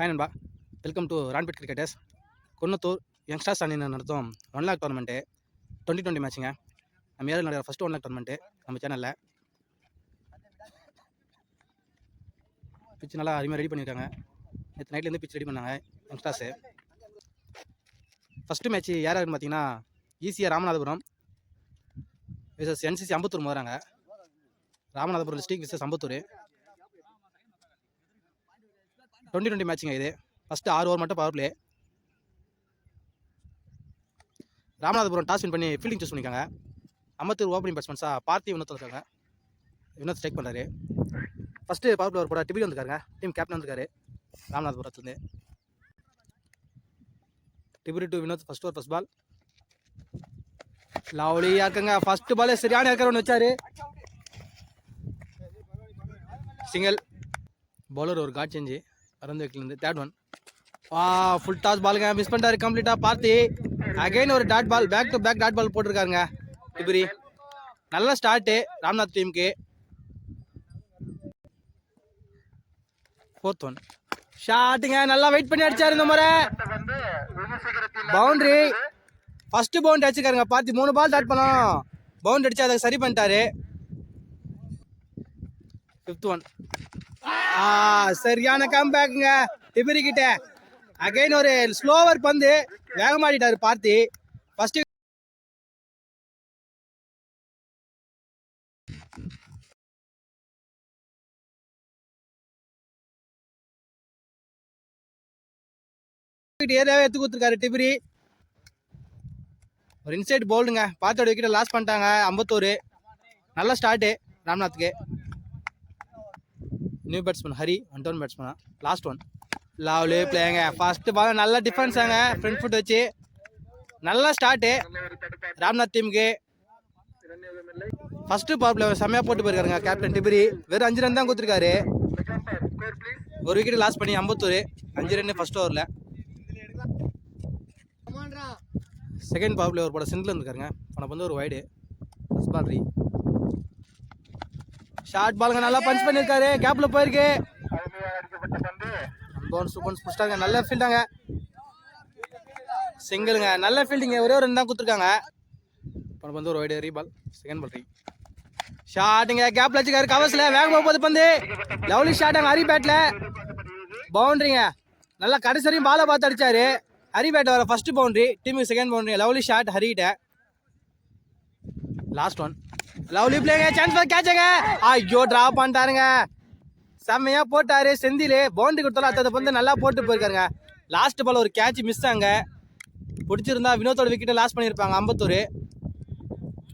Hi நண்பா. Welcome to Ranipet cricketers Kunnathur youngsters அணியினர் நடத்தும் one lakh tournament twenty twenty மேட்ச்சுங்க நம்ம ஏழு நடக்கிற ஃபஸ்ட்டு ஒன் லேக் டோர்னமெண்ட்டு நம்ம சேனலில் பிச் நல்லா அருமையாக ரெடி பண்ணியிருக்காங்க நேற்று நைட்லேருந்து பிச் ரெடி பண்ணாங்க யங்ஸ்டர்ஸு ஃபஸ்ட்டு மேட்ச் யார் யாருன்னு பார்த்தீங்கன்னா ஈஸியாக Ramanathapuram versus NCC Ambattur மோதுறாங்க. Ramanathapuram district versus Ambattur. Twenty twenty மேட்சுங்க இது. ஃபஸ்ட்டு ஆறு ஓவர் மட்டும் power play Ramanathapuram toss win பண்ணி ஃபீல்டிங் சூஸ் பண்ணிக்காங்க அம்பத்தூர் ஓப்பனிங் பேட்ஸ்மேன்ஸாக பார்த்தி வினோத் இருக்காங்க வினோத் ஸ்ட்ரைக் பண்ணுறாரு ஃபஸ்ட்டு பவர் பிளேவர் கூட டிபிலி வந்திருக்காருங்க. டீம் கேப்டன் வந்திருக்காரு. ராமநாதபுரத்துலேருந்து. டிபிரி to Vinod first over first ball லவ்லியாக இருக்குங்க. ஃபஸ்ட்டு பாலே சரியான இருக்கிற ஒன்று வச்சாரு. சிங்கிள் பவுலர் ஒரு காட் செஞ்சு அறந்து வைக்கலேருந்து தேர்ட் ஒன் வா ஃபுல் டாஸ் பாலுங்க மிஸ் பண்ணிட்டாரு கம்ப்ளீட்டாக பார்த்து. அகைன் ஒரு dot ball back to back dot ball போட்டிருக்காருங்க. டிபிரி நல்ல ஸ்டார்ட்டு ராம்நாத் டீமுக்கு ஃபோர்த் ஒன் ஷாட்டுங்க நல்லா வெயிட் பண்ணி அடிச்சாரு இந்த முறை. பவுண்டரி ஃபர்ஸ்ட் பவுண்டரி அடிச்சுக்காருங்க பார்த்து. மூணு பால் டாட் பண்ணோம். பவுண்டரி அடிச்சு அதை சரி பண்ணிட்டாரு. ஃபிஃப்த் ஒன் சரியான கம்பேக்குங்க டிபிரி கிட்ட அகைன் ஒரு ஸ்லோவர் பந்து. வேகமாடிட்டாரு பார்த்தி. ஃபர்ஸ்ட் ஏரியாவே எடுத்து கொடுத்துருக்காரு டிபிரி ஒரு இன்சைட் போல்டுங்க பார்த்தோட விக்கெட்டை லாஸ் பண்ணிட்டாங்க. அம்பத்தூர் நல்ல start ராம்நாத்துக்கு. New batsman Hari one down பேட்ஸ்மேனா last one lovely பிளேங்க ஃபர்ஸ்ட் பால் நல்ல டிஃபென்ஸாங்க ஃப்ரண்ட் ஃபுட் வச்சு. நல்ல ஸ்டார்ட்டு eh. ராம்நாத் டீமுக்கு. ஃபர்ஸ்ட் பவர் பிளே செம்மையாக போட்டு போயிருக்காருங்க கேப்டன் டிபிரி வெறும் அஞ்சு ரன் தான் கொடுத்துருக்காரு. ஒரு விக்கெட் லாஸ் பண்ணி அம்பத்தூர் அஞ்சு ரன் ஃபர்ஸ்ட் ஓவரில் செகண்ட் பவர் பிளே ஒரு போட சென்டில் இருந்துருக்காருங்க. உனக்கு வந்து ஒரு வைடு ஃபஸ்ட் பால் ரீ ஷார்ட் பாலுங்க நல்லா பஞ்ச் பண்ணியிருக்காரு கேப்ல போயிருக்கு. பவுன்ஸ் பவுன்ஸ் புஷ்டாங்க நல்ல ஃபீல்டாங்க சிங்கிளுங்க நல்ல ஃபீல்டிங்க ஒரே ஒரு ரெண்டு தான் கொடுத்துருக்காங்க. இப்போ வந்து ஒரு வைடு ரீபால் செகண்ட் பால் ரீ ஷாட்டுங்க கேப்ல வச்சுக்காரு கவர்ஸ்ல வேகமாக போகுது பந்து. லவ்லி ஷாட்டாங்க ஹரி பேட்ல பவுண்டரிங்க நல்லா கடைசி வரையும் பாலை பார்த்து அடிச்சாரு. ஹரி பேட் வர ஃபர்ஸ்ட் பவுண்டரி டீமுக்கு செகண்ட் பவுண்டரி லவ்லி ஷாட் ஹரிகிட்ட லாஸ்ட் ஒன் லவ்லி பிளேங்க சான்ஸ் ஃபார் கேட்சுங்க ஐயோ டிரா பண்ணிட்டாருங்க செம்மையா போட்டாரு. செந்தில் பவுண்டரி கொடுத்தாலும் அடுத்தது வந்து நல்லா போட்டு போயிருக்காருங்க. லாஸ்ட் பால் ஒரு கேட்ச் மிஸ் ஆங்க. பிடிச்சிருந்தா வினோத்தோட விக்கெட்டை லாஸ் பண்ணியிருப்பாங்க அம்பத்தூர்.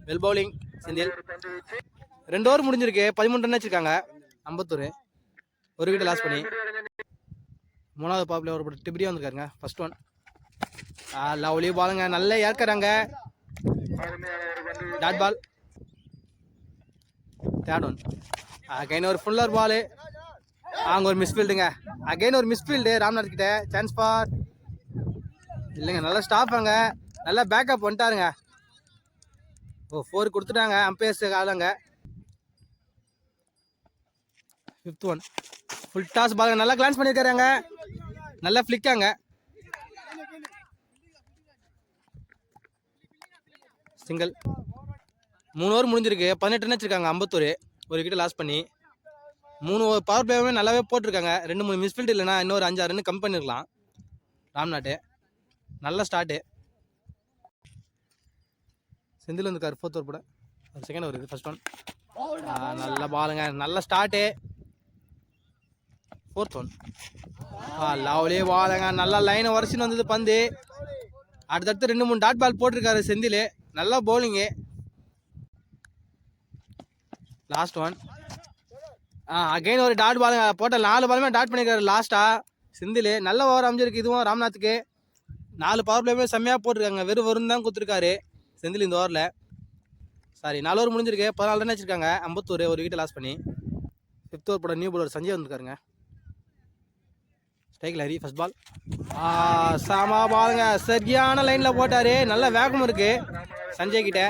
Well bowling Senthil. ரெண்டு ஓவர் முடிஞ்சிருக்கு. பதிமூணு ரன் வச்சிருக்காங்க அம்பத்தூர். ஒரு விக்கெட் லாஸ் பண்ணி. மூணாவது பாப்பில் ஒரு டிபிரியா வந்திருக்காருங்க ஃபர்ஸ்ட் ஒன் லவ்லி பாலுங்க நல்லா ஏற்கிறாங்க. Dot ball third one again ஒரு ஃபுல்லர் பாலு அங்கே ஒரு மிஸ்ஃபீல்டுங்க அகைன் ஒரு மிஸ்ஃபீல்டு ராம்நாத் கிட்ட சான்ஸ் பார் இல்லைங்க நல்லா ஸ்டாப் அங்க. நல்லா பேக்கப் வந்துட்டாருங்க. ஓ ஃபோர் கொடுத்துட்டாங்க. அம்பையர்ஸ் ஆளுங்க ஃபிஃப்த் ஒன் ஃபுல் டாஸ் பாருங்க நல்லா கிளான்ஸ் பண்ணியிருக்காருங்க நல்லா ஃப்ளிக்காங்க சிங்கிள் மூணு ஓவர் முடிஞ்சிருக்கு. பதினெட்டு ரன் வச்சிருக்காங்க அம்பத்தூர் ஒரு விக்கெட் லாஸ் பண்ணி. மூணு பவர் பிளேயுமே நல்லாவே போட்டிருக்காங்க. ரெண்டு மூணு மிஸ்ஃபீல்டு இல்லைனா இன்னொரு அஞ்சாறு ரன் கம் பண்ணிருக்கலாம். ராம்நாட்டு நல்ல ஸ்டார்ட்டு செந்தில் வந்துருக்காரு ஃபோர்த் ஓவர் போட ஒரு செகண்ட் ஓவர் இது ஃபர்ஸ்ட் ஒன் நல்ல பாலுங்க நல்ல start fourth one a lovely பாலுங்க நல்லா லைனை உரைச்சின்னு வந்தது பந்து. அடுத்தடுத்து ரெண்டு மூணு டாட் பால் போட்டிருக்காரு செந்தில். நல்லா bowling last one a again ஒரு டாட் பால் போட்ட நாலு பாலுமே டாட் பண்ணியிருக்காரு லாஸ்ட்டாக சிந்தில் நல்ல ஓவர் அமைஞ்சிருக்கு இதுவும் ராம்நாத்துக்கு. நாலு பவர் பிளேயுமே செம்மையாக போட்டிருக்காங்க. வெறும் வரும் தான் கொடுத்துருக்காரு செந்தில் இந்த ஓவரில் சாரி நாலு ஓவர் முடிஞ்சிருக்கு. பதினாலு ரன் வச்சுருக்காங்க ஐம்பத்தூர் ஒரு விக்கெட் லாஸ் பண்ணி. ஃபிஃப்த் ஓவர் போட நியூ போலர் சஞ்சய் வந்திருக்காருங்க. ஸ்ட்ரைக்கில் ஹரி ஃபஸ்ட் பால் சாமா பாருங்க சரியான லைனில் போட்டார். நல்ல வேகம் இருக்குது சஞ்சய் கிட்ட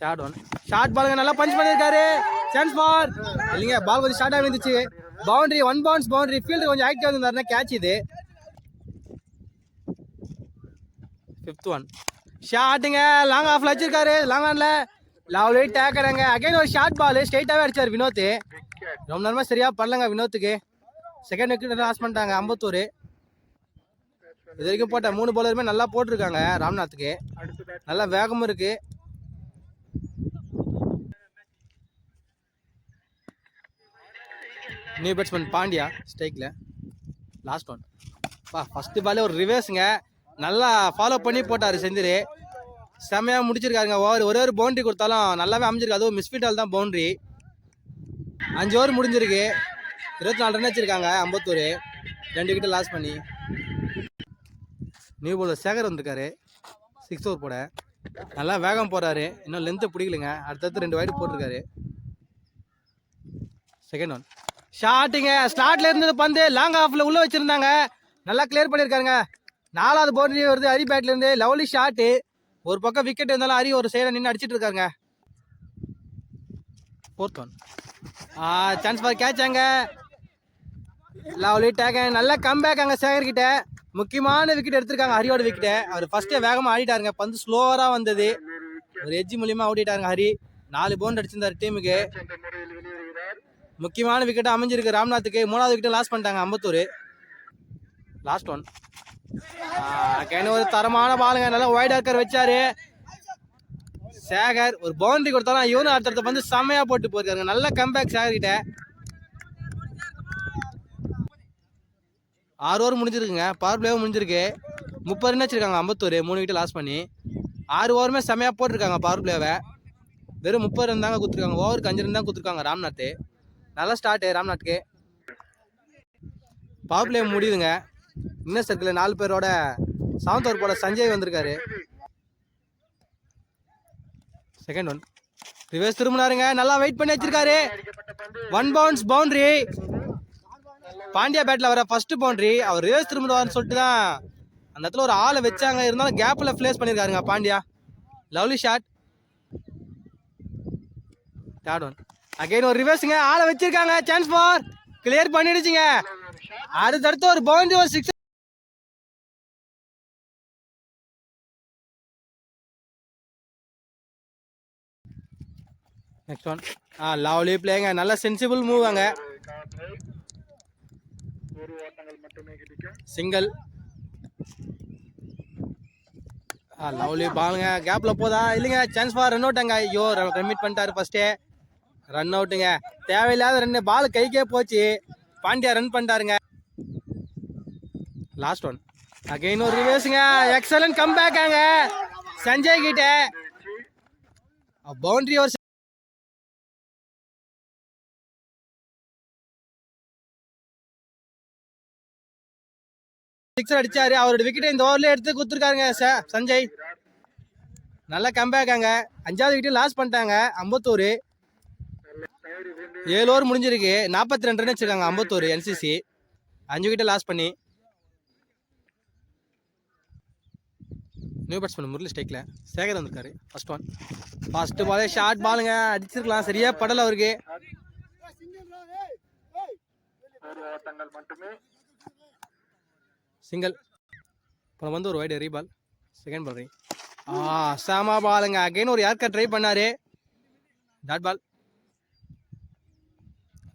தேர்ட் ஒன் ஷார்ட் பாலுங்க நல்லா பஞ்ச் பண்ணியிருக்காரு. சான்ஸ் பால் இல்லைங்க பால் கொஞ்சம் ஷார்ட்டாக வந்துச்சு boundary one bounce boundary field கொஞ்சம் ஆக்டிவ் இருந்தாருன்னா கேட்ச் இது. ஃபிஃப்த் ஒன் ஷாட்டுங்க லாங் ஆஃப்ல வச்சிருக்காரு. லாங் ஆன்ல லவ்லி டேக்கறாங்க அகைன் ஒரு ஷார்ட் பால் ஸ்ட்ரைட்டாகவே அடிச்சார் வினோத். ரொம்ப நேரமாக சரியாக பண்ணலங்க வினோத்துக்கு. செகண்ட் விக்கெட் லாஸ் பண்ணிட்டாங்க அம்பத்தூர் இது வரைக்கும் போட்ட மூணு பவுலருமே நல்லா போட்டிருக்காங்க ராம்நாத்துக்கு. நல்லா வேகமும் இருக்குது நியூ பேட்ஸ்மேன் பாண்டியா ஸ்ட்ரைக்கில் லாஸ்ட் ஒன் பா ஃபஸ்ட்டு பாலே ஒரு ரிவர்ஸுங்க நல்லா ஃபாலோ பண்ணி போட்டார் செந்தில். செம்மையாக முடிச்சிருக்காருங்க. ஓவர் ஒரே ஒரு பவுண்ட்ரி கொடுத்தாலும் நல்லாவே அமைஞ்சிருக்கு. அதுவும் மிஸ்ஃபீட்டால் தான் பவுண்ட்ரி அஞ்சு ஓவர் முடிஞ்சிருக்கு. இருபத்தி நாலு ரன் வச்சிருக்காங்க அம்பத்தூர் ரெண்டு கிட்ட லாஸ் பண்ணி. நியூ பவுலர் சேகர் வந்திருக்காரு. சிக்ஸ் ஓவர் போட. நல்லா வேகம் போகிறாரு இன்னும் லென்த்து பிடிக்கலங்க. அடுத்தடுத்து ரெண்டு வயிறு போட்டிருக்காரு. செகண்ட் ஒன் ஷாட்டுங்க ஸ்டார்ட்ல இருந்தது பந்து லாங் ஆஃப்ல உள்ள வச்சிருந்தாங்க. நல்லா கிளியர் பண்ணியிருக்காருங்க நாலாவது பவுண்டரி வருது ஹரி பேட்ல இருந்து. லவ்லி ஷாட்டு ஒரு பக்கம் விக்கெட் இருந்தாலும் ஹரி ஒரு சைடா நின்று அடிச்சிட்டு இருக்காருங்க. Fourth one chance for catch அங்க. லவ்லி டேக் நல்ல கம்பேக் அங்க சேகர்கிட்ட முக்கியமான விக்கெட் எடுத்திருக்காங்க ஹரியோட விக்கெட்டை அவர் ஃபர்ஸ்டே வேகமா ஆடிட்டாருங்க. பந்து ஸ்லோவரா வந்தது. ஒரு எஜ்ஜி மூலியமா ஓடிட்டாருங்க ஹரி நாலு பவுண்ட் அடிச்சிருந்தாரு டீமுக்கு முக்கியமான விக்கெட்டாக அமைஞ்சிருக்கு ராம்நாத்துக்கு. மூணாவது விக்கெட் லாஸ் பண்ணிட்டாங்க அம்பத்தூர். லாஸ்ட் ஒன் அகைன் ஒரு தரமான பாலுங்க நல்லா ஒயிட் ஆக்கர் வச்சாரு. சேகர் ஒரு பவுண்டரி கொடுத்தாலும் இவனு அடுத்தடுத்த வந்து செம்மையாக போட்டு போயிருக்காருங்க. நல்ல கம்பேக் சேகர்கிட்ட. ஆறு ஓவர் முடிஞ்சிருக்குங்க. பவர் பிளேவும் முடிஞ்சிருக்கு. முப்பது ரன் வச்சிருக்காங்க அம்பத்தூர். மூணு விக்கெட் லாஸ் பண்ணி. ஆறு ஓவருமே செம்மையாக போட்டிருக்காங்க பவர் பிளேவை வெறும் முப்பது ரன் தாங்க கொடுத்துருக்காங்க. ஓவருக்கு அஞ்சு ரன் தான் கொடுத்துருக்காங்க ராம்நாத் நல்ல ஸ்டார்ட் ராம்நாட்க்கு பவர் பிளே முடியுதுங்க. இன்னும் சர்க்கிள் நாலு பேரோட செவன்த் ஓவர் போல சஞ்சய் வந்திருக்காரு. செகண்ட் ஒன் ரிவர்ஸ் திரும்பினாருங்க. நல்லா வெயிட் பண்ணி வச்சிருக்காரு. ஒன் பவுன்ஸ் பவுண்டரி பாண்டியா பேட்டில் வர ஃபர்ஸ்ட் பவுண்டரி அவர் ரிவர்ஸ் திரும்பிடுவார்னு சொல்லிட்டு தான் அந்த இடத்துல ஒரு ஆளை வச்சாங்க. இருந்தாலும் கேப்பில் place பண்ணியிருக்காருங்க Pandya. Lovely shot third one again ஒரு ரிவர்ஸுங்க ஆளை வச்சிருக்காங்க. சான்ஸ் ஃபார் கிளியர் பண்ணிடுச்சுங்க. அடுத்தடுத்து ஒரு பவுண்டரி ஒரு six next one a lovely பிளேங்க நல்ல சென்சிபிள் மூவ் அங்க. சிங்கிள் ஆ லவ்லி பாலுங்க கேப்ல போதா? இல்லைங்க. சான்ஸ் ஃபார் ரன் அவுட்டுங்க ஐயோ கமிட் பண்ணிட்டாரு ஃபர்ஸ்டே ரன் அவுட்டுங்க தேவையில்லாத ரெண்டு பால் கைக்கே போச்சு. பாண்டியா ரன் பண்ணிட்டாருங்க. லாஸ்ட் ஒன் அகைன் ஒரு ரிவேஸுங்க எக்ஸலன்ட் கம் பேக்காங்க சஞ்சய் கிட்ட பவுண்டரி ஒரு சிக்ஸர் அடிச்சாரு. அவரோட விக்கெட்டை இந்த ஓவர்ல எடுத்து கொடுத்துருக்காருங்க சஞ்சய். நல்ல கம்பேக்காங்க அஞ்சாவது விக்கெட் லாஸ் பண்ணிட்டாங்க. அம்பத்தூர் ஏழு ஓவர் முடிஞ்சிருக்கு. நாற்பத்தி ரெண்டு ரன் வச்சிருக்காங்க ஐம்பத்தோரு என்சிசி அஞ்சு கிட்ட லாஸ் பண்ணி. நியூ பேட்ஸ்மேன் முரளி ஸ்டேக்கில் சேகர் வந்திருக்காரு. ஃபர்ஸ்ட் ஒன் ஃபர்ஸ்ட் பாலே ஷார்ட் பாலுங்க அடிச்சிருக்கலாம். சரியா படல அவருக்கு. சிங்கிள் அப்புறம் வந்து ஒரு வைடு ரீபால் செகண்ட் பால் ஆ சாமா பாலுங்க அகைன் ஒரு யார்க்கா ட்ரை பண்ணாரு. Dot ball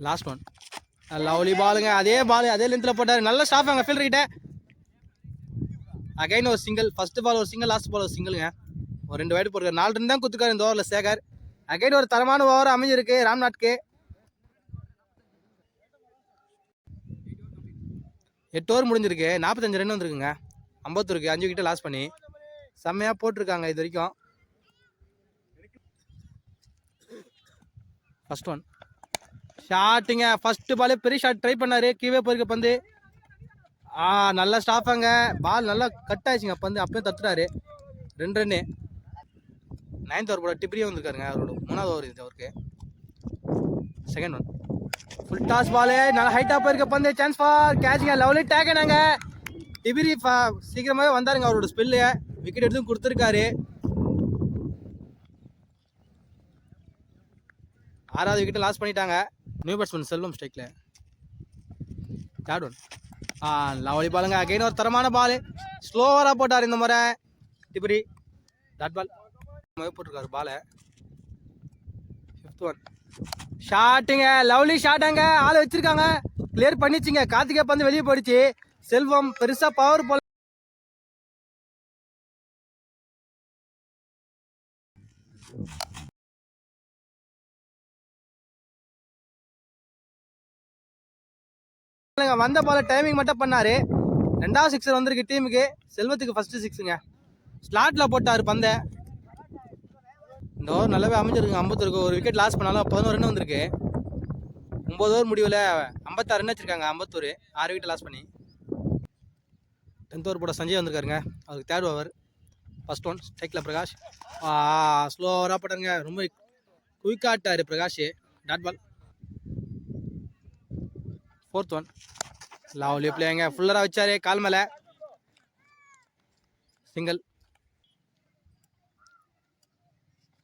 last one lovely பாலுங்க அதே பால் அதே லென்த்தில் போட்டாரு. நல்ல ஸ்டாஃப் அங்கே ஃபீல்டர் கிட்ட. அகைன் ஒரு சிங்கிள் ஃபர்ஸ்ட் பால் ஒரு சிங்கிள் லாஸ்ட் பால் ஒரு சிங்கிளுங்க ஒரு ரெண்டு வைடு போட்டுருக்காரு. நாலு ரன் தான் குத்துக்காரு இந்த ஓவரில் சேகர். அகைன் ஒரு தரமான ஓவர் அமைஞ்சிருக்கு. ராம்நாட்க்கு எட்டு ஓவர் முடிஞ்சிருக்கு. நாற்பத்தஞ்சு ரன் வந்துருக்குங்க. ஐம்பத்தூருக்கு அஞ்சு கிட்டே லாஸ் பண்ணி. செம்மையாக போட்டிருக்காங்க இது வரைக்கும். ஃபர்ஸ்ட் ஒன் ஷாட்டுங்க ஃபர்ஸ்ட் பாலே பெரிய ஷாட் ட்ரை பண்ணாரு. கீழே போயிருக்க பந்து. ஆ நல்லா ஸ்டாஃபாங்க பால் நல்லா கட் ஆயிடுச்சுங்க. பந்து அப்படியே தத்துறாரு ரெண்டு ரன்னு நைன்த் ஓவர் போட டிப்ரியே வந்திருக்காருங்க அவரோட மூணாவது ஓவர் இது அவருக்கு. Second one full toss ball நல்லா ஹைட்டாக போயிருக்க பந்து. சான்ஸ் ஃபார் கேட்சுங்க லவ்லி டேக்கனாங்க டிபிரி சீக்கிரமாகவே வந்தாருங்க அவரோட ஸ்பெல்லு விக்கெட் எடுத்தும் கொடுத்துருக்காரு. ஆறாவது விக்கெட்டை லாஸ் பண்ணிட்டாங்க. நியூ பேட்ஸ்மேன் செல்வம் ஸ்ட்ரைக்கில் தேர்ட் ஒன் ஆ லவலி பாலுங்க அகைன் ஒரு தரமான பால் ஸ்லோவராக போட்டார் இந்த முறை. டிபிரி டாட் பால் போட்டிருக்காரு பாலை ஃபிஃப்த் ஒன் ஷாட்டுங்க லவ்லி ஷாட்டாங்க ஆள் வச்சிருக்காங்க. கிளியர் பண்ணிச்சுங்க. கார்த்திகே பந்து வெளியே போயிடுச்சு. செல்வம் பெருசாக பவர் போல வந்த போல டைமிங் மட்டும் பண்ணாரு. ரெண்டாவது சிக்ஸர் வந்திருக்கு டீமுக்கு செல்வத்துக்கு ஃபர்ஸ்ட் சிக்ஸுங்க ஸ்லாட்ல போட்டாரு பந்தை. இந்த ஓவர் நல்லாவே அமைஞ்சிருக்கு ஐம்பத்தொருக்கு ஒரு விக்கெட் லாஸ் பண்ணாலும் பதினோரு ரன் வந்திருக்கு. ஒம்பது ஓவர் முடிவில் ஐம்பத்தாறு ரன் வச்சிருக்காங்க ஐம்பத்தோரு. ஆறு விக்கெட் லாஸ் பண்ணி. டென்த் ஓவர் போட சஞ்சய் வந்திருக்காருங்க. அவருக்கு தேர்ட் ஓவர் ஃபஸ்ட் ஒன் ஸ்ட்ரைக்கில் பிரகாஷ். ஸ்லோவராக போட்டாருங்க. ரொம்ப குயிக்காட்டார் Prakash. Dot ball fourth one lovely பிளேங்க ஃபுல்லராக வச்சாரு. கால் மேலே. சிங்கிள்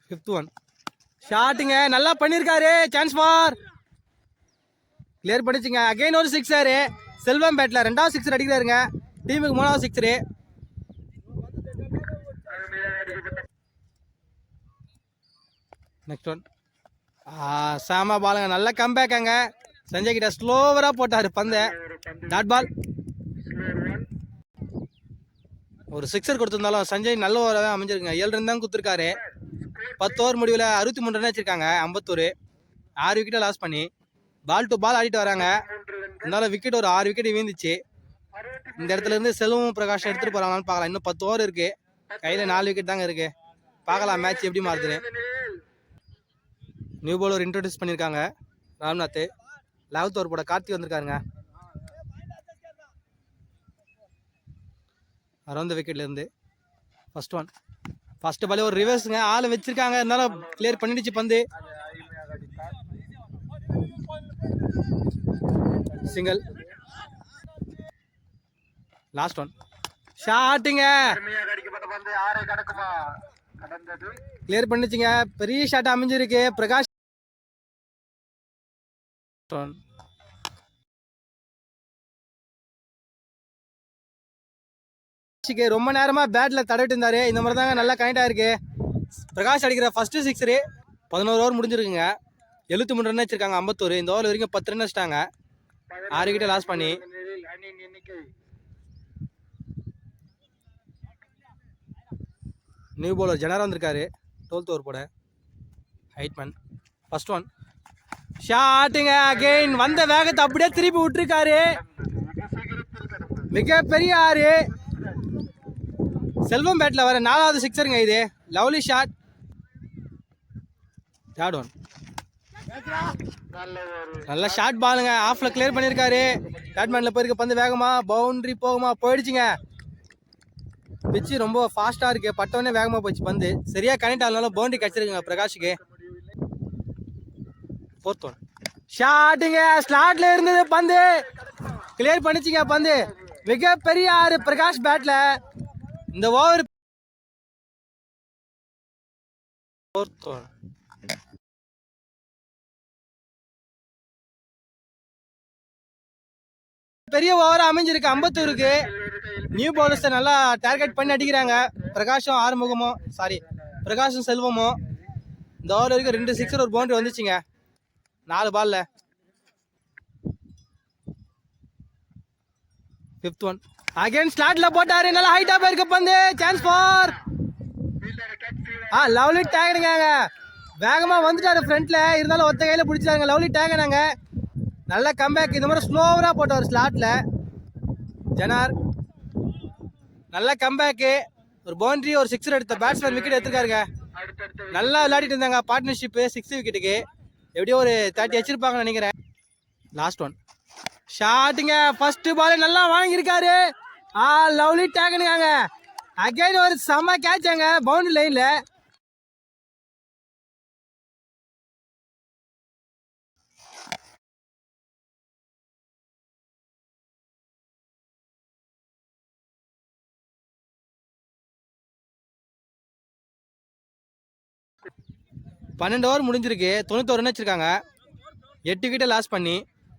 ஃபிஃப்த் ஒன் ஷாட்டுங்க நல்லா பண்ணியிருக்காரு சான்ஸ் ஃபார் கிளியர் பண்ணிச்சுங்க. அகைன் ஒரு சிக்ஸரு செல்வம் பேட்டில் ரெண்டாவது சிக்ஸர் அடிக்கிறாருங்க. டீமுக்கு மூணாவது சிக்ஸரு நெக்ஸ்ட் ஒன் சாம பாலுங்க நல்ல கம்பேக்காங்க சஞ்சய் கிட்ட ஸ்லோவராக போட்டார் பந்தை. டாட் பால் ஒரு சிக்ஸர் கொடுத்திருந்தாலும் சஞ்சய் நல்ல ஓவராக அமைஞ்சிருக்குங்க. ஏழு ரன் தான் கொடுத்துருக்காரு. பத்து ஓவர் முடிவில் அறுபத்தி மூணு ரன் வச்சிருக்காங்க. ஐம்பத்தோரு. ஆறு விக்கெட்டை லாஸ் பண்ணி பால் டு பால் ஆடிட்டு வராங்க. இருந்தாலும் விக்கெட் ஒரு ஆறு விக்கெட் வீழ்ந்துச்சு. இந்த இடத்துல இருந்து செல்வம் பிரகாஷ் எடுத்துட்டு போறாங்களான்னு பார்க்கலாம். இன்னும் பத்து ஓவர் இருக்கு. கையில நாலு விக்கெட் தாங்க இருக்கு. பார்க்கலாம் மேட்ச் எப்படி மாறுதுன்னு. நியூ ஒரு இன்ட்ரோடியூஸ் பண்ணியிருக்காங்க ராம்நாத். லெவல்த் தோர் போட கார்த்தி வந்திருக்காருங்க. அரௌண்ட் விக்கெட்ல இருந்து ஃபர்ஸ்ட் ஒன் ஃபர்ஸ்ட் பாலே ஒரு ரிவர்ஸுங்க ஆள் வச்சிருக்காங்க. இருந்தாலும் கிளியர் பண்ணிடுச்சு பந்து. சிங்கிள் லாஸ்ட் ஒன் ஷாட்டுங்க கிளியர் பண்ணிச்சுங்க பெரிய ஷாட் அமைஞ்சிருக்கு. பிரகாஷ் One. ரொம்ப நேரமா பேட்ல தடவிட்டு இருந்தாரு. இந்த மாதிரி தாங்க நல்லா கனெக்ட் ஆயிருக்கு பிரகாஷ் அடிக்கிற ஃபர்ஸ்ட் சிக்ஸரு பதினோரு ஓவர் முடிஞ்சிருக்குங்க. எழுபத்தி மூணு ரன் வச்சிருக்காங்க ஐம்பத்தோரு. இந்த ஓவர் வரைக்கும் பத்து ரன் வச்சிட்டாங்க. ஆறு கிட்ட லாஸ் பண்ணி. நியூ பவுலர் ஜெனரா வந்திருக்காரு. டுவெல்த் ஓவர் போட. ஹைட்மேன் ஃபர்ஸ்ட் ஒன் ஷாட்டுங்க அகைன் வந்த வேகத்தை அப்படியே திருப்பி விட்டுருக்காரு. மிகப்பெரிய ஆறு. செல்வம் பேட்டில் வர நாலாவது சிக்ஸருங்க இது. லவ்லி ஷாட் தேர்ட் ஒன் நல்ல ஷாட் பாலுங்க ஆஃப்ல கிளியர் பண்ணியிருக்காரு பேட்மேன்ல போயிருக்க பந்து வேகமா பவுண்டரி போகுமா போயிடுச்சுங்க. பிச்சு ரொம்ப ஃபாஸ்ட்டாக இருக்கு. பட்டவனே வேகமாக போச்சு பந்து. சரியா கனெக்ட் ஆகலாம் பவுண்டரி கிடச்சிருக்குங்க பிரகாஷுக்கு. ஃபோர்த் ஷாட்டுங்க ஸ்லாட்ல இருந்தது பந்து. கிளியர் பண்ணிச்சிங்க பந்து. மிகப்பெரிய ஆறு பிரகாஷ் பேட்ல இந்த ஓவர் ஃபோர்த் பெரிய ஓவர் அமைஞ்சிருக்கு. ஐம்பத்தூருக்கு. நியூ பவுலர்ஸை நல்லா டார்கெட் பண்ணி அடிக்கிறாங்க. பிரகாஷும் ஆறுமுகமும் சாரி பிரகாஷும் செல்வமும். இந்த ஓவர் வரைக்கும் ரெண்டு சிக்ஸர் ஒரு பவுண்டரி வந்துச்சுங்க. நாலு பால்ல ஃபிஃப்த் ஒன் அகைன் ஸ்லாட்ல போட்டாரு. நல்லா ஹைட்டா போயிருக்கு பந்து. சான்ஸ் ஃபார் ஆ லவ்லி டேகனுங்க வேகமா வந்துட்டாரு ஃப்ரண்ட்ல இருந்தாலும் ஒத்த கையில பிடிச்சாங்க லவ்லி டேகனாங்க நல்ல கம்பேக் இந்த மாதிரி ஸ்லோவரா போட்டார் ஸ்லாட்ல ஜனார். நல்ல கம்பேக்கு ஒரு பவுண்டரி ஒரு சிக்ஸர் எடுத்த பேட்ஸ்மேன் விக்கெட் எடுத்திருக்காருங்க. நல்லா விளையாடிட்டு இருந்தாங்க. பார்ட்னர்ஷிப்பு சிக்ஸ் விக்கெட்டுக்கு எப்படியோ ஒரு தேர்ட்டி வச்சிருப்பாங்கன்னு நினைக்கிறேன். லாஸ்ட் ஒன் ஷாட்டுங்க ஃபர்ஸ்ட் பால் நல்லா வாங்கியிருக்காரு. ஆ லவ்லி டேக்குனுங்க அகைன் ஒரு செம்ம கேட்சாங்க பவுண்டரி லைனில் பன்னெண்டு ஓவர் முடிஞ்சிருக்கு. தொண்ணூத்தோரு ரன் வச்சிருக்காங்க. எட்டு கிட்ட லாஸ் பண்ணி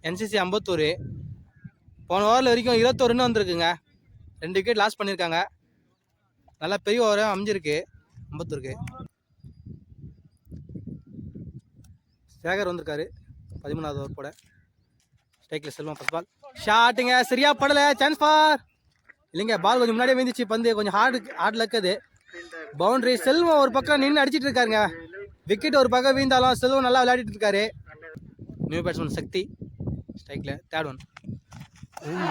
என்சிசி ஐம்பத்தோரு. போன ஓவரில் வரைக்கும் இருபத்தோரு ரன் வந்திருக்குங்க. ரெண்டு விக்கெட் லாஸ் பண்ணியிருக்காங்க நல்லா பெரிய ஓவராக அமைஞ்சிருக்கு. அம்பத்தூருக்கு சேகர் வந்திருக்காரு. பதிமூணாவது ஓவர் போட ஸ்டைக்கில் செல்வம் ஃபஸ்ட் பால் ஷாட்டுங்க சரியா படலை. சான்ஸ் ஃபார் இல்லைங்க பால் கொஞ்சம் முன்னாடியே விழுந்துச்சு. பந்து கொஞ்சம் ஹார்டு ஹார்டில் இருக்குது பவுண்ட்ரி செல்வம் ஒரு பக்கம் நின்று அடிச்சிட்டு இருக்காருங்க. விக்கெட் ஒரு பக்கம் வீழ்ந்தாலும் செல்வம் நல்லா விளையாடிட்டு இருக்காரு. New batsman Sakthi. ஸ்ட்ரைக்கில் தேர்ட் ஒன்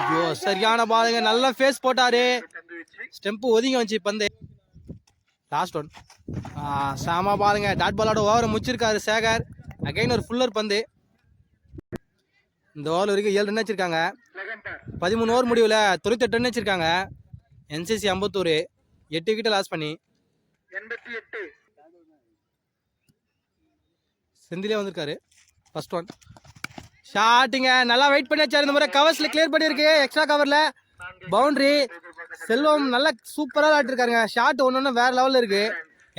ஐயோ சரியான பாலுங்க. நல்லா ஃபேஸ் போட்டாரு. ஸ்டெம்பு ஒதுங்கி வந்துச்சு பந்து. லாஸ்ட் ஒன் சாமா பாருங்க டாட் பாலோட ஓவரை முடிச்சிருக்காரு சேகர். அகைன் ஒரு ஃபுல்லர் பந்து. இந்த ஓவர் வரைக்கும் ஏழு ரன் வச்சிருக்காங்க பதிமூணு ஓவர் முடிவில் தொண்ணூத்தெட்டு ரன் வச்சிருக்காங்க என்சிசி ஐம்பத்தூரு. எட்டு கிட்ட லாஸ் பண்ணி. எண்பத்தி எட்டு செந்திலே வந்திருக்காரு. ஃபர்ஸ்ட் ஒன் ஷாட்டிங்க நல்லா வெயிட் பண்ணி இந்த முறை கவர்ஸில் கிளியர் பண்ணியிருக்கு. எக்ஸ்ட்ரா கவரில் பவுண்ட்ரி செல்வம் நல்லா சூப்பராக விளாட்டுருக்காருங்க ஷாட் ஒன்று ஒன்று வேறு லெவலில் இருக்குது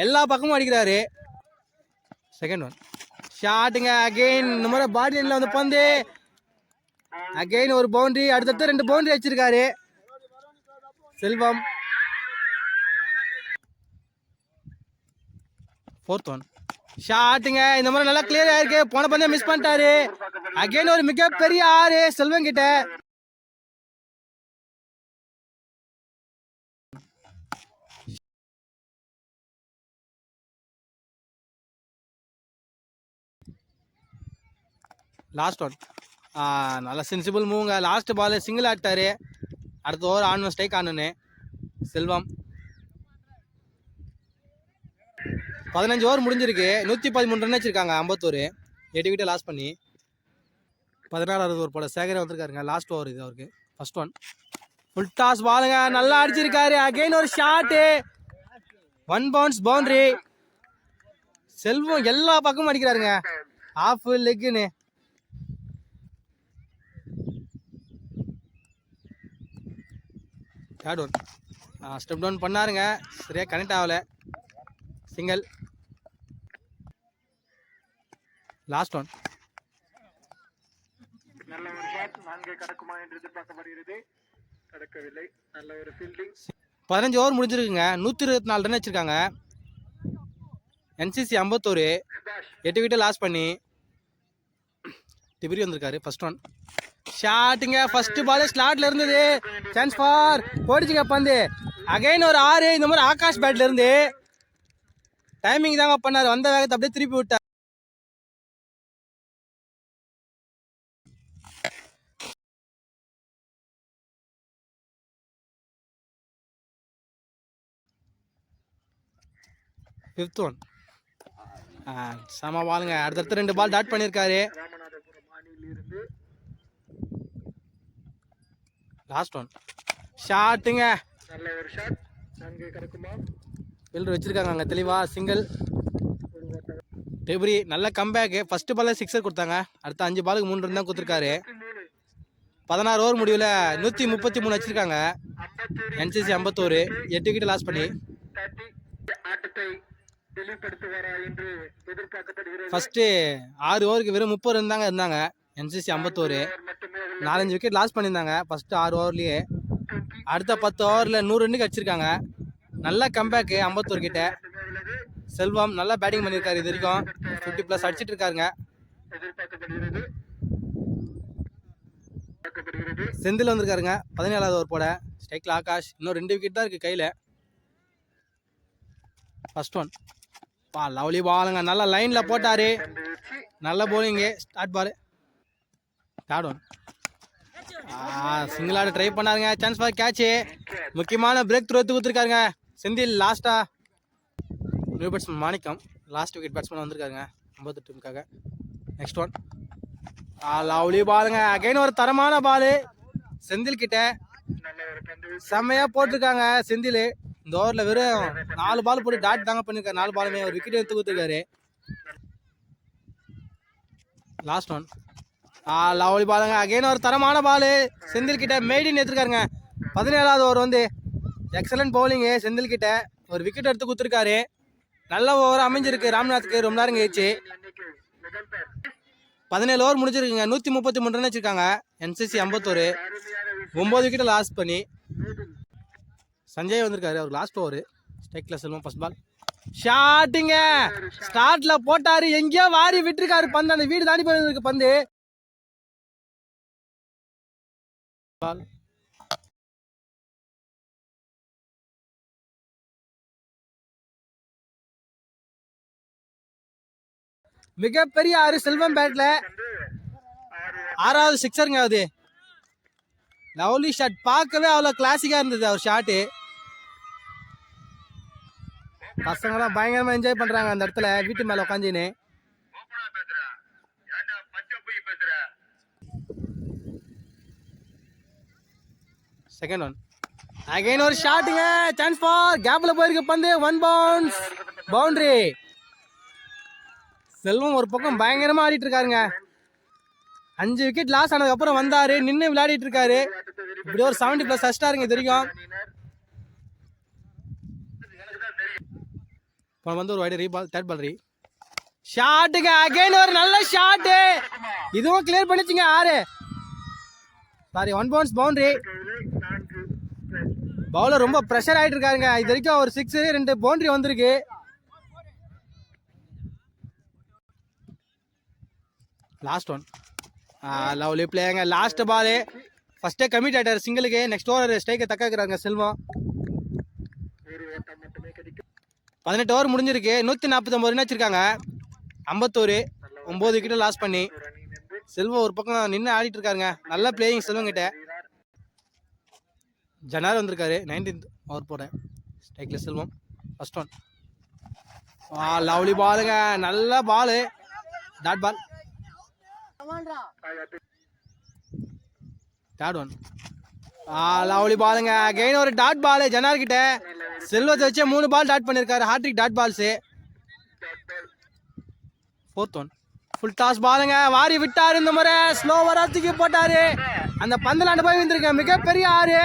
எல்லா பக்கமும் அடிக்கிறாரு. செகண்ட் ஒன் ஷாட்டுங்க அகெயின் இந்த முறை பாடி லைனில் வந்து பந்து. அகெயின் ஒரு பவுண்டரி அடுத்தடுத்து ரெண்டு பவுண்ட்ரி வச்சிருக்காரு செல்வம். ஃபோர்த் ஒன் ஷாட்டுங்க இந்த மாதிரி நல்லா கிளியர் ஆயிருக்கு. போன பந்தயம் மிஸ் பண்ணிட்டாரு. அகைன் ஒரு மிகப்பெரிய ஆறு செல்வம் கிட்ட லாஸ்ட் ஒன் நல்ல சென்சிபிள் மூவுங்க லாஸ்ட் பால் சிங்கிள் ஆட்டாரு அடுத்த ஓவர் ஆன் ஸ்ட்ரைக் ஆடணுன்னு செல்வம். பதினஞ்சு ஓவர் முடிஞ்சிருக்கு. நூற்றி பதிமூணு ரன் வச்சிருக்காங்க ஐம்பத்தோரு. எட்டு விக்கெட்டை லாஸ் பண்ணி. பதினாறாவது ஓவர் போல சேகரே வந்திருக்காருங்க லாஸ்ட் ஓவர் இது அவருக்கு. ஃபர்ஸ்ட் ஒன் ஃபுல் டாஸ் பாலுங்க நல்லா அடிச்சிருக்காரு. அகைன் ஒரு shot one bounce boundary Selvam எல்லா பக்கமும் அடிக்கிறாருங்க. ஆஃப் லெக்குன்னு தேர்ட் ஒன் ஸ்டெப் டவுன் பண்ணாருங்க. சரியாக கனெக்ட் ஆகலை. சிங்கிள் லாஸ்ட் ஒன் நல்ல ஒரு ஷாட் நான்கை கடக்குமா என்று எதிர்பார்க்கப்படுகிறது. கடக்கவில்லை நல்ல ஒரு ஃபீல்டிங் பதினஞ்சு ஓவர் முடிஞ்சிருக்குங்க. நூற்றி இருபத்தி நாலு ரன் வச்சுருக்காங்க. என்சிசி ஐம்பத்தோரு. எட்டு விக்கெட்டை லாஸ் பண்ணி டிபிரி வந்திருக்காரு. ஃபர்ஸ்ட் ஒன் ஷாட்டுங்க ஃபர்ஸ்ட் பால் ஸ்லாட்ல இருந்தது. சான்ஸ் ஃபார் போடிச்சுங்க பந்து. அகைன் ஒரு ஆறு. இந்த மாதிரி ஆகாஷ் பேட்ல இருந்து டைமிங் தாங்க பண்ணார். வந்த வேகத்தை அப்படியே திருப்பி விட்டார். ஃபிஃப்த் ஒன் செம பாலுங்க அடுத்தடுத்து ரெண்டு பால் டாட் பண்ணியிருக்காரு லாஸ்ட் ஒன் ஷாட்டுங்க நல்ல ஒரு ஷாட் நன்கு கிடைக்குமா ஃபீல்டர் வச்சிருக்காங்க அங்கே. தெளிவாக சிங்கிள் ஒரு டெபரி நல்ல கம்பேக்கு ஃபஸ்ட்டு பாலே சிக்ஸர் கொடுத்தாங்க. அடுத்த அஞ்சு பாலுக்கு மூணு ரன் தான் கொடுத்துருக்காரு. பதினாறு ஓவர் முடிவில் நூற்றி முப்பத்தி மூணு வச்சுருக்காங்க. என்சிசி ஐம்பத்தோரு. எட்டு விக்கெட் லாஸ் பண்ணி. ஃபஸ்ட்டு ஃபர்ஸ்ட்டு ஆறு ஓவருக்கு வெறும் முப்பது ரன் தாங்க இருந்தாங்க. என்சிசி ஐம்பத்தோரு. நாலஞ்சு விக்கெட் லாஸ் பண்ணியிருந்தாங்க. ஃபஸ்ட்டு ஆறு ஓவர்லேயே அடுத்த பத்து ஓவரில் நூறு ரன்னுக்கு அடிச்சிருக்காங்க. நல்ல கம்பேக்கு அம்பத்தூர் கிட்ட. செல்வம் நல்லா பேட்டிங் பண்ணியிருக்காரு இது வரைக்கும். ஃபிஃப்டி ப்ளஸ் அடிச்சிட்டு இருக்காருங்க. செந்தில் வந்திருக்காருங்க. பதினேழாவது ஒரு போட. ஸ்ட்ரைக்கில் ஆகாஷ். இன்னும் ரெண்டு விக்கெட் தான் இருக்குது கையில். ஃபர்ஸ்ட் ஒன் பா லவ்லி பாலுங்க நல்லா லைனில் போட்டார். நல்ல போலிங்கு ஸ்டார்ட் பாரு ஸ்டார்ட் ஒன் சிங்கிள் ஆட ட்ரை பண்ணாருங்க. சான்ஸ் பார் கேட்சு முக்கியமான பிரேக் த்ரோ எடுத்து கொடுத்துருக்காருங்க. செந்தில் லாஸ்ட்டாக new batsman Manickam. Last wicket batsman வந்திருக்காருங்க. ஐம்பத்தெட்டு டீமுக்காக நெக்ஸ்ட் ஒன் லவ்லி பாலுங்க அகைன் ஒரு தரமான பால் செந்தில் கிட்ட செம்மையாக போட்டிருக்காங்க செந்தில். இந்த ஓவரில் வெறும் நாலு பால் போட்டு டாட் தாங்க பண்ணியிருக்காரு நாலு பாலுமே ஒரு விக்கெட் எடுத்து கொடுத்துருக்காரு. லாஸ்ட் ஒன் ஆ லவ்லி பாலுங்க அகைன் ஒரு தரமான பால் செந்தில் கிட்ட மெய்டின் எடுத்துருக்காருங்க. பதினேழாவது ஓவர் வந்து எக்ஸலண்ட் பவுலிங்கு செந்தில் கிட்ட. ஒரு விக்கெட் எடுத்து கொடுத்துருக்காரு. நல்ல ஓவர் அமைஞ்சிருக்கு. ராம்நாத்துக்கு ரொம்ப நேரம் கழிச்சு. பதினேழு ஓவர் முடிஞ்சிருக்குங்க. நூற்றி முப்பத்தி மூணு ரன் வச்சுருக்காங்க. என்சிசி ஐம்பத்தோரு. ஒம்பது விக்கெட்டை லாஸ் பண்ணி. சஞ்சய் வந்திருக்காரு. அவர் லாஸ்ட் ஓவர் ஸ்டைக்கில் செல்வம் ஃபஸ்ட் பால் ஷாட்டுங்க ஸ்டார்ட்ல போட்டாரு. எங்கேயோ வாரி விட்டுருக்காரு பந்து. அந்த வீடு தாண்டி போயிருக்கு பந்து. பால் மிகப்பெரிய ஆறு செல்வம் பேட்ல ஆறாவது சிக்ஸருங்க அது. Lovely shot. பார்க்கவே அவ்வளோ கிளாசிக்காக இருந்தது அவர் ஷாட்டு. பசங்களாம் பயங்கரமாக என்ஜாய் பண்ணுறாங்க அந்த இடத்துல வீட்டு மேலே உட்காந்துன்னு செகண்ட் ஒன் அகைன் ஒரு ஷாட்டுங்க சான்ஸ் ஃபார் கேப்ல போயிருக்கு பந்து. ஒன் பவுன்ஸ் பவுண்டரி செல்வம் ஒரு பக்கம் பயங்கரமாக ஆடிட்டு இருக்காருங்க அஞ்சு விக்கெட் லாஸ் ஆனதுக்கப்புறம் வந்தார். நின்று விளையாடிட்டு இருக்காரு இப்படி ஒரு செவன்டி ப்ளஸ் அஸ்டாருங்க இது வரைக்கும் இப்போ வந்து ஒரு வைடு ரீபால் தேர்ட் பால் ரீ. ஷாட்டுங்க அகைன் ஒரு நல்ல ஷாட்டு இதுவும் கிளியர் பண்ணிச்சுங்க ஆறு. Sorry one bounce boundary bowler ரொம்ப ப்ரெஷர் ஆகிட்டு இருக்காருங்க இது வரைக்கும் ஒரு சிக்ஸு ரெண்டு பவுண்டரி வந்திருக்கு. லாஸ்ட் ஒன் லவ்லி பிளேயங்க லாஸ்ட் பாலு ஃபர்ஸ்டே கமிட் ஆயிட்டாரு சிங்கிளுக்கு நெக்ஸ்ட் ஓவர் ஸ்ட்ரைக்கை தக்காக்குறாங்க செல்வம். பதினெட்டு ஓவர் முடிஞ்சிருக்கு. நூற்றி நாற்பத்தொம்பது ரன் வச்சுருக்காங்க. ஐம்பத்தோரு. ஒம்பது கிட்ட லாஸ் பண்ணி. செல்வம் ஒரு பக்கம் நின்று ஆடிட்டு இருக்காருங்க. நல்ல பிளேயிங் செல்வம் கிட்ட. ஜனார் வந்திருக்காரு. நைன்டீன்த் ஓவர் போடுறேன் ஸ்ட்ரைக்கில் Selvam. First one a lovely பாலுங்க நல்ல ball dot ball dot one lovely பாலுங்க. அகைன் ஒரு டாட் பால் ஜனார் கிட்ட. செல்வத்தை வச்சு மூணு பால் டாட் பண்ணியிருக்காரு hat trick dot balls fourth one full toss பாலுங்க. வாரி விட்டார் இந்த முறை. ஸ்லோவரா தூக்கி போட்டாரு. அந்த பந்தலாண்டு போய் வந்திருக்கேன் மிகப்பெரிய ஆறு.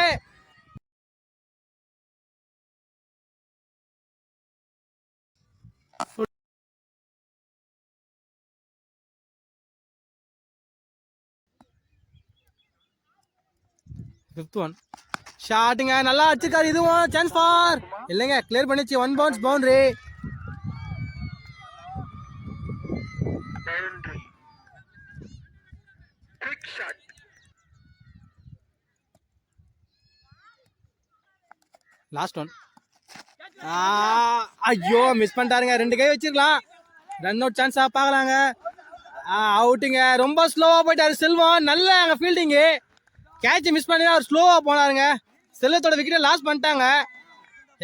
ஃபிஃப்த் ஒன் ஷாட்டுங்க நல்லா அடிச்சிருக்காரு. இதுவும் சான்ஸ் ஃபார் இல்லைங்க கிளியர் பண்ணிச்சு. One bounce boundary last one ஐயோ மிஸ் பண்ணிட்டாருங்க. ரெண்டு கை வச்சிருக்கலாம். ரன் அவுட் சான்ஸாக பார்க்கலாங்க. அவுட்டுங்க ரொம்ப ஸ்லோவாக போயிட்டாரு. செல்வம் நல்ல அங்கே ஃபீல்டிங்கு கேட்ச் மிஸ் பண்ணி அவர் ஸ்லோவாக போனாருங்க. செல்வத்தோட விக்கெட்டை லாஸ் பண்ணிட்டாங்க.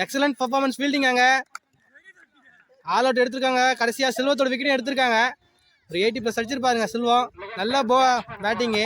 எக்ஸலண்ட் பர்ஃபார்மன்ஸ் ஃபீல்டிங் அங்கே. ஆல் அவுட் எடுத்திருக்காங்க. கடைசியாக செல்வத்தோட விக்கெட்டும் எடுத்திருக்காங்க. ஒரு எயிட்டி ப்ளஸ் அடிச்சிருப்பாருங்க செல்வம். நல்லா போ பேட்டிங்கு